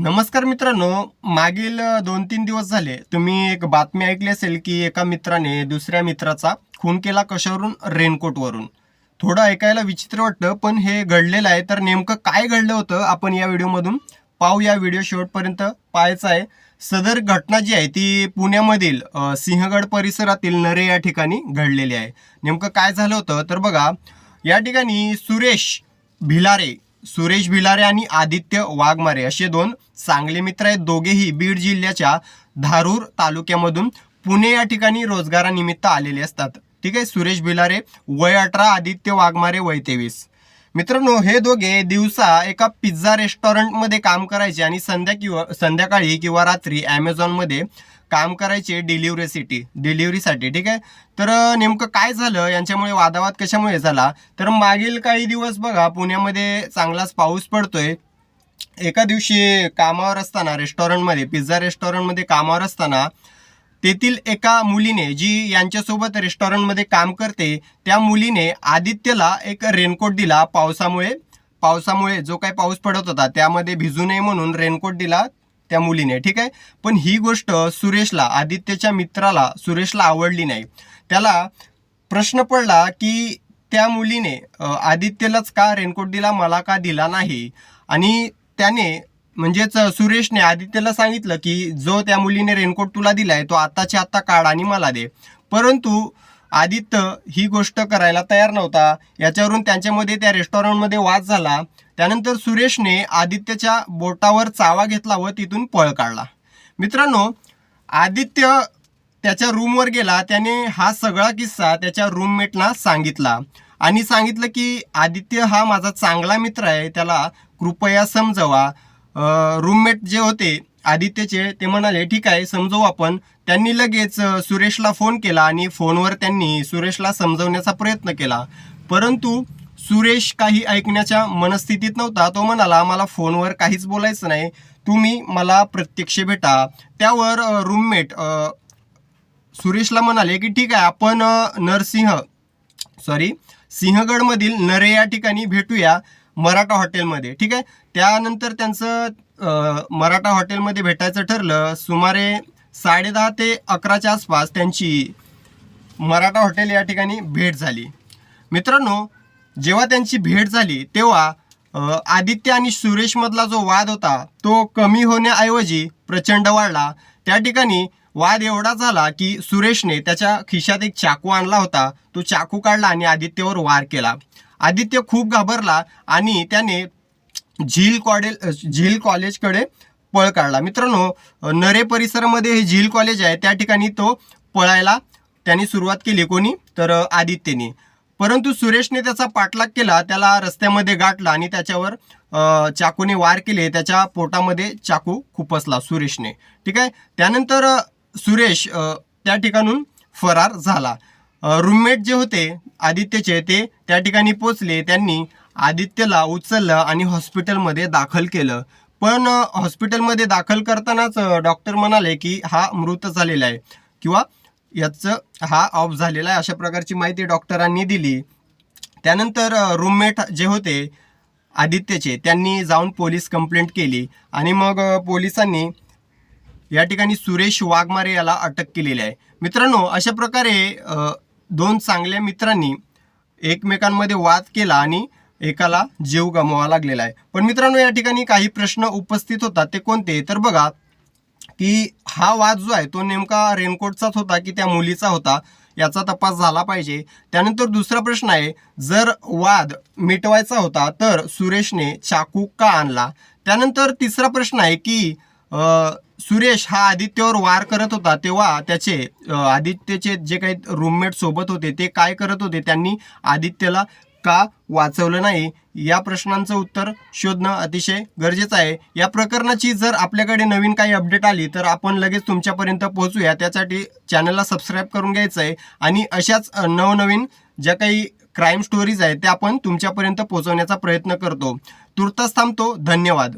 नमस्कार मित्रांनो. मागील दोन तीन दिवस झाले तुम्ही एक बातमी ऐकली असेल की एका मित्राने दुसऱ्या मित्राचा खून केला कशावरून? रेनकोटवरून. थोडं ऐकायला विचित्र वाटतं पण हे घडलेलं आहे. तर नेमकं काय घडलं होतं आपण या व्हिडिओमधून पाहू. या व्हिडिओ शेवटपर्यंत पाहायचा आहे. सदर घटना जी आहे ती पुण्यामधील सिंहगड परिसरातील नरे या ठिकाणी घडलेली आहे. नेमकं काय झालं होतं? तर बघा या ठिकाणी सुरेश भिलारे सुरेश भिलारे आणि आदित्य वाघमारे असे दोन चांगले मित्र आहेत. दोघेही बीड जिल्ह्याच्या धारूर तालुक्यामधून पुणे या ठिकाणी रोजगारानिमित्त आलेले असतात. ठीक आहे सुरेश भिलारे वय अठरा आदित्य वाघमारे वय तेवीस. मित्रांनो हे दोघे दिवसा एका पिझ्झा रेस्टॉरंटमध्ये काम करायचे आणि संध्या किंवा संध्याकाळी किंवा रात्री ॲमेझॉनमध्ये काम करायचे डिलिव्हरीसाठी डिलिव्हरीसाठी ठीक आहे? तर नेमकं काय झालं? यांच्यामुळे वादावाद कशामुळे झाला? तर मागील काही दिवस बघा पुण्यामध्ये चांगलाच पाऊस पडतोय. एका दिवशी कामावर असताना रेस्टॉरंटमध्ये पिझ्झा रेस्टॉरंटमध्ये कामावर असताना तेथील एका मुलीने जी यांच्यासोबत रेस्टॉरंटमध्ये काम करते त्या मुलीने आदित्यला एक रेनकोट दिला पावसामुळे. पावसामुळे जो काही पाऊस पडत होता त्यामध्ये भिजू नये म्हणून रेनकोट दिला त्या मुलीने ठीक आहे? पण ही गोष्ट सुरेशला आदित्यच्या मित्राला सुरेशला आवडली नाही. त्याला प्रश्न पडला की त्या मुलीने आदित्यलाच का रेनकोट दिला मला का दिला नाही? आणि त्याने म्हणजेच सुरेशने आदित्यला सांगितलं की जो त्या मुलीने रेनकोट तुला दिलाय तो आत्ताच्या आत्ता काढ आणि मला दे. परंतु आदित्य ही गोष्ट करायला तयार नव्हता. याच्यावरून त्यांच्यामध्ये त्या रेस्टॉरंटमध्ये वाद झाला. त्यानंतर सुरेशने आदित्यच्या बोटावर चावा घेतला व तिथून पळ काढला. मित्रांनो आदित्य त्याच्या रूमवर गेला. त्याने हा सगळा किस्सा त्याच्या रूममेटना सांगितला. आणि सांगितलं की आदित्य हा माझा चांगला मित्र आहे. त्याला कृपया समजवा. रूममेट जे होते आदित्यचे ते म्हणाले ठीक आहे समजवू आपण. त्यांनी लगेच सुरेशला फोन केला आणि फोनवर त्यांनी सुरेशला समजवण्याचा प्रयत्न केला. परंतु सुरेश काही ऐकण्याच्या मनस्थितीत नव्हता. तो म्हणाला मला फोनवर काहीच बोलायचं नाही. तुम्ही मला प्रत्यक्ष भेटा. त्यावर रूममेट सुरेशला म्हणाले की ठीक आहे आपण नरसिंह सॉरी सिंहगडमधील नरे या ठिकाणी भेटूया. मराठा हॉटेलमध्ये ठीक आहे? त्यानंतर त्यांचं मराठा हॉटेलमध्ये भेटायचं ठरलं सुमारे साडेदहा ते अकराच्या आसपास त्यांची मराठा हॉटेल या ठिकाणी भेट झाली. मित्रांनो जेव्हा त्यांची भेट झाली तेव्हा आदित्य आणि सुरेशमधला जो वाद होता तो कमी होण्याऐवजी प्रचंड वाढला. त्या ठिकाणी वाद एवढा झाला की सुरेशने त्याच्या खिशात एक चाकू आणला होता. तो चाकू काढला आणि आदित्यवर वार केला. आदित्य खूप घाबरला आणि त्याने झील कॉडेल झील कॉलेजकडे पळ काढला. मित्रांनो नरे परिसरामध्ये हे झील कॉलेज आहे. त्या ठिकाणी तो पळायला त्यांनी सुरुवात केली. कोणी? तर आदित्यने. परंतु सुरेशने त्याचा पाठलाग केला. त्याला रस्त्यामध्ये गाठला आणि त्याच्यावर चाकूने वार केले. त्याच्या पोटामध्ये चाकू खुपसला सुरेशने. ठीक आहे? त्यानंतर सुरेश त्या ठिकाणून फरार झाला. रूममेट जे होते आदित्यचे ते त्या ठिकाणी पोचले. त्यांनी आदित्यला उचललं आणि हॉस्पिटलमध्ये दाखल केलं. पण हॉस्पिटलमध्ये दाखल करतानाच डॉक्टर म्हणाले की हा मृत झालेला आहे. किंवा याचं हा ऑफ झालेला आहे अशा प्रकारची माहिती डॉक्टरांनी दिली. त्यानंतर रूममेट जे होते आदित्यचे त्यांनी जाऊन पोलीस कंप्लेंट केली. आणि मग पोलिसांनी या ठिकाणी सुरेश वाघमारे याला अटक केलेली आहे. मित्रांनो अशा प्रकारे दोन चांगल्या मित्रांनी एकमेकांमध्ये वाद केला आणि एकाला जीव गमवावा लागलेला आहे. पण मित्रांनो या ठिकाणी काही प्रश्न उपस्थित होतात. ते कोणते? तर बघा की हा वाद जो आहे तो नेमका रेनकोटचाच होता की त्या मुलीचा होता? याचा तपास झाला पाहिजे. त्यानंतर दुसरा प्रश्न आहे जर वाद मिटवायचा होता तर सुरेशने चाकू का आणला? त्यानंतर तिसरा प्रश्न आहे की सुरेश हा आदित्यवर वार करत होता तेव्हा त्याचे आदित्यचे जे काही रूममेट सोबत होते ते काय करत होते त्यांनी आदित्यला का वाचवलं नाही? या प्रश्नांचं उत्तर शोधणं अतिशय गरजेचं आहे. या प्रकरणाची जर आपल्याकडे नवीन काही अपडेट आली तर आपण लगेच तुमच्यापर्यंत पोहोचूया. त्यासाठी चॅनलला सबस्क्राईब करून घ्यायचं आहे. आणि अशाच नवनवीन ज्या काही क्राईम स्टोरीज आहेत त्या आपण तुमच्यापर्यंत पोहोचवण्याचा प्रयत्न करतो. तुर्तास थांबतो. धन्यवाद.